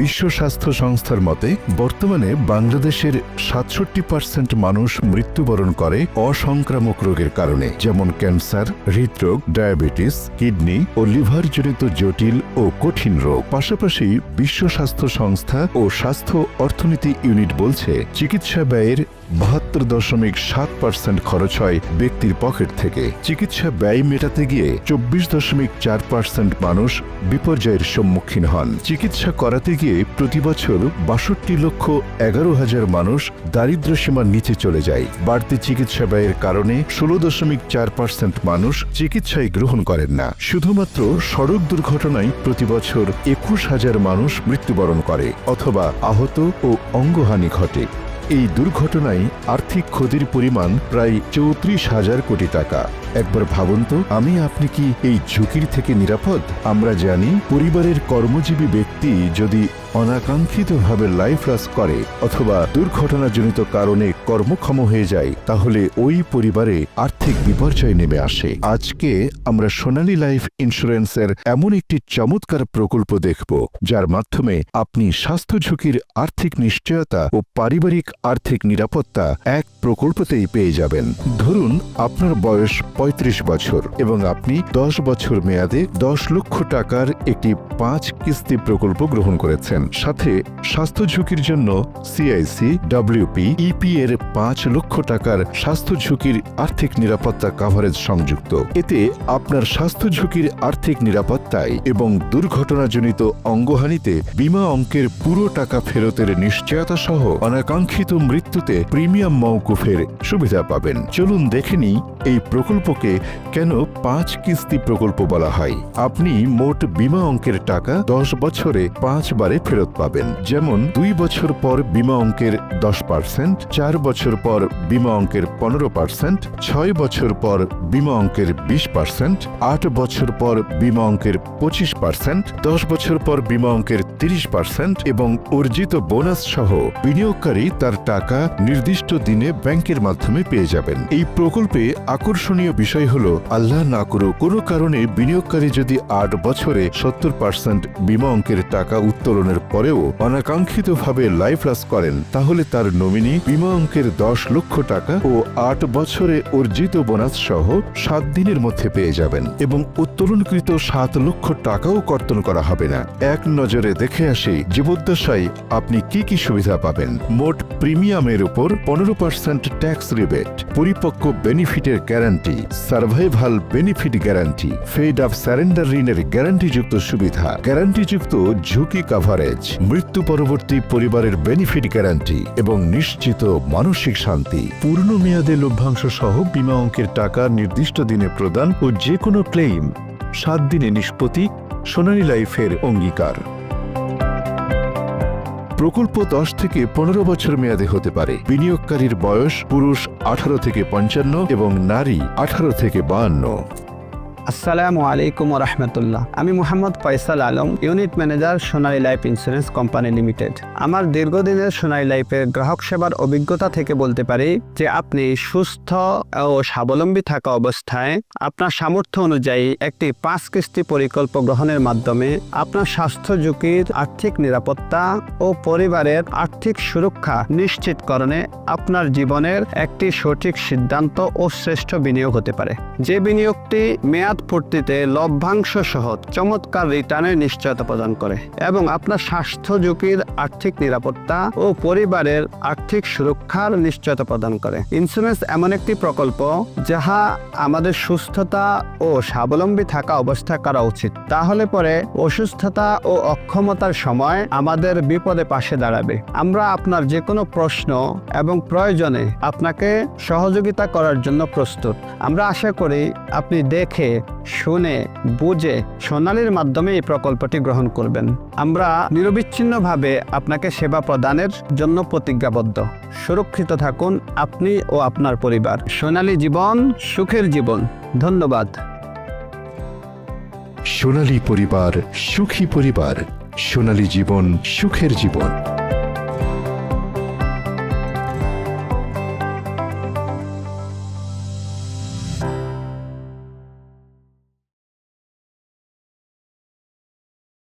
বিশ্ব স্বাস্থ্য সংস্থার মতে, বর্তমানে বাংলাদেশের সাতষট্টি পার্সেন্ট মানুষ মৃত্যুবরণ করে অসংক্রামক রোগের কারণে, যেমন ক্যান্সার, হৃদরোগ, ডায়াবেটিস, কিডনি ও লিভারজনিত জটিল ও কঠিন রোগ। পাশাপাশি বিশ্ব স্বাস্থ্য সংস্থা ও স্বাস্থ্য অর্থনীতি ইউনিট বলছে, চিকিৎসা ব্যয়ের বাহাত্তর দশমিক সাত পার্সেন্ট খরচ হয় ব্যক্তির পকেট থেকে। চিকিৎসা ব্যয় মেটাতে গিয়ে চব্বিশ দশমিক চার পার্সেন্ট মানুষ বিপর্যয়ের সম্মুখীন হন। চিকিৎসা করাতে গিয়ে প্রতি বছর বাষট্টি লক্ষ এগারো হাজার মানুষ দারিদ্র্য সীমার নিচে চলে যায়। বাড়তি চিকিৎসা ব্যয়ের কারণে ষোলো দশমিক চার পার্সেন্ট মানুষ চিকিৎসায় গ্রহণ করেন না। শুধুমাত্র সড়ক দুর্ঘটনায় প্রতি বছর একুশ হাজার মানুষ মৃত্যুবরণ করে, অথবা আহত ও অঙ্গহানি ঘটে। এই দুর্ঘটনায় আর্থিক ক্ষতির পরিমাণ প্রায় চৌত্রিশ হাজার কোটি টাকা। একবার ভাবুন তো, আমি আপনি কি এই ঝুঁকির থেকে নিরাপদ? আমরা জানি পরিবারের কর্মজীবী ব্যক্তি যদি অনাকাঙ্ক্ষিতভাবে লাইফ লস করে অথবা দুর্ঘটনাজনিত কারণে কর্মক্ষম হয়ে যায়, তাহলে ওই পরিবারে আর্থিক বিপর্যয় নেমে আসে। আজকে আমরা সোনালী লাইফ ইন্স্যুরেন্সের এমন একটি চমৎকার প্রকল্প দেখব, যার মাধ্যমে আপনি স্বাস্থ্য ঝুঁকির আর্থিক নিশ্চয়তা ও পারিবারিক আর্থিক নিরাপত্তা এক প্রকল্পতেই পেয়ে যাবেন। ধরুন, আপনার বয়স ৩৫ বছর এবং আপনি দশ বছর মেয়াদে দশ লক্ষ টাকার একটি পাঁচ কিস্তি প্রকল্প গ্রহণ করেছেন। সাথে স্বাস্থ্য ঝুঁকির জন্য সিআইসি ডব্লিউপি ইপি এর পাঁচ লক্ষ টাকার স্বাস্থ্য ঝুঁকির আর্থিক নিরাপত্তা কাভারেজ সংযুক্ত। এতে আপনার স্বাস্থ্য ঝুঁকির আর্থিক নিরাপত্তায় এবং দুর্ঘটনাজনিত অঙ্গহানিতে বিমা অঙ্কের পুরো টাকা ফেরতের নিশ্চয়তা সহ অনাকাঙ্ক্ষিত মৃত্যুতে প্রিমিয়াম মৌকুফের সুবিধা পাবেন। চলুন দেখে নিই এই প্রকল্পকে কেন পাঁচ কিস্তি প্রকল্প বলা হয়? আপনি মোট বিমা অঙ্কের টাকা দশ বছরে পাঁচ বারে ফেরত পাবেন। যেমন দুই বছর পর বিমা অঙ্কের দশ পার্সেন্ট, চার বছর পর বিমা অঙ্কের পনেরো পার্সেন্ট, ছয় বছর পর বিমা অঙ্কের বিশ পার্সেন্ট, আট বছর পর বিমা অঙ্কের পঁচিশ পার্সেন্ট, দশ বছর পর বিমা অঙ্কের তিরিশ পার্সেন্ট এবং অর্জিত বোনাস সহ বিনিয়োগকারী তার টাকা নির্দিষ্ট দিনে ব্যাংকের মাধ্যমে পেয়ে যাবেন। এই প্রকল্পে আকর্ষণীয় বিষয় হল, আল্লাহ না করুক, কোনো কারণে বিনিয়োগকারী যদি আট বছরে সত্তর পার্সেন্ট বিমা অঙ্কের টাকা উত্তোলনের পরেও অনাকাঙ্ক্ষিতভাবে লাইফ লস করেন, তাহলে তার নমিনি বিমা অঙ্কের দশ লক্ষ টাকা ও আট বছরে অর্জিত বোনাস সহ সাত দিনের মধ্যে পেয়ে যাবেন এবং উত্তোলনকৃত সাত লক্ষ টাকাও কর্তন করা হবে না। এক নজরে দেখে আসি, জীবদ্দশায় আপনি কি কি সুবিধা পাবেন? মোট প্রিমিয়ামের উপর পনেরো পার্সেন্ট ট্যাক্স রিবেট পরিপক্ক বেনিফিটের গ্যারান্টি, সার্ভাইভাল বেনিফিট গ্যারান্টি, ফেড অফ স্যারেন্ডার ঋণের গ্যারান্টিযুক্ত সুবিধা, গ্যারান্টিযুক্ত ঝুঁকি কাভারেজ মৃত্যু পরবর্তী পরিবারের বেনিফিট গ্যারান্টি এবং নিশ্চিত মানসিক শান্তি। পূর্ণ মেয়াদে লভ্যাংশ সহ বিমা অঙ্কের টাকা নির্দিষ্ট দিনে প্রদান ও যে কোনো ক্লেইম সাত দিনে নিষ্পত্তি, সোনালী লাইফের অঙ্গীকার। প্রকল্প দশ থেকে পনেরো বছর মেয়াদে হতে পারে। বিনিয়োগকারীর বয়স পুরুষ আঠারো থেকে পঞ্চান্ন এবং নারী আঠারো থেকে বাহান্ন। আসসালামু আলাইকুম রহমতুল্লাহ। আমি Mohammad Faisal Alam, unit manager Sonali Life Insurance Company Limited. আমার দীর্ঘদিনের সোনালী লাইফের গ্রাহক সেবার অভিজ্ঞতা থেকে বলতে পারি যে আপনি সুস্থ ও স্বাবলম্বী থাকা অবস্থায় আপনার সামর্থ্য অনুযায়ী একটি পাঁচ কিস্তি পরিকল্প গ্রহণের মাধ্যমে আপনার স্বাস্থ্য ঝুঁকির আর্থিক নিরাপত্তা ও পরিবারের আর্থিক সুরক্ষা নিশ্চিতকরণে আপনার জীবনের একটি সঠিক সিদ্ধান্ত ও শ্রেষ্ঠ বিনিয়োগ হতে পারে। যে বিনিয়োগটি মেয়াদ পূর্তিতে লভ্যাংশ সহ চমৎকার রিটার্নের নিশ্চয়তা প্রদান করে এবং আপনার স্বাস্থ্য ঝুঁকির আর্থিক নিরাপত্তা ও পরিবারের আর্থিক সুরক্ষার নিশ্চয়তা প্রদান করে। ইন্স্যুরেন্স এমন একটি প্রকল্প যাহা আমাদের সুস্থতা ও স্বাবলম্বী থাকা অবস্থায় করা উচিত। তাহলে পরে অসুস্থতা ও অক্ষমতার সময় আমাদের বিপদে পাশে দাঁড়াবে। আমরা আপনার যে কোনো প্রশ্ন এবং প্রয়োজনে আপনাকে সহযোগিতা করার জন্য প্রস্তুত। আমরা আশা করি আপনি দেখে শুনে, বুঝে, সোনালির মাধ্যমে এই প্রকল্পটি গ্রহণ করবেন। আমরা নিরবিচ্ছিন্নভাবে আপনাকে সেবা প্রদানের জন্য প্রতিজ্ঞাবদ্ধ। সুরক্ষিত থাকুন আপনি ও আপনার পরিবার। সোনালী জীবন, সুখের জীবন। ধন্যবাদ। সোনালী পরিবার, সুখী পরিবার। সোনালী জীবন, সুখের জীবন।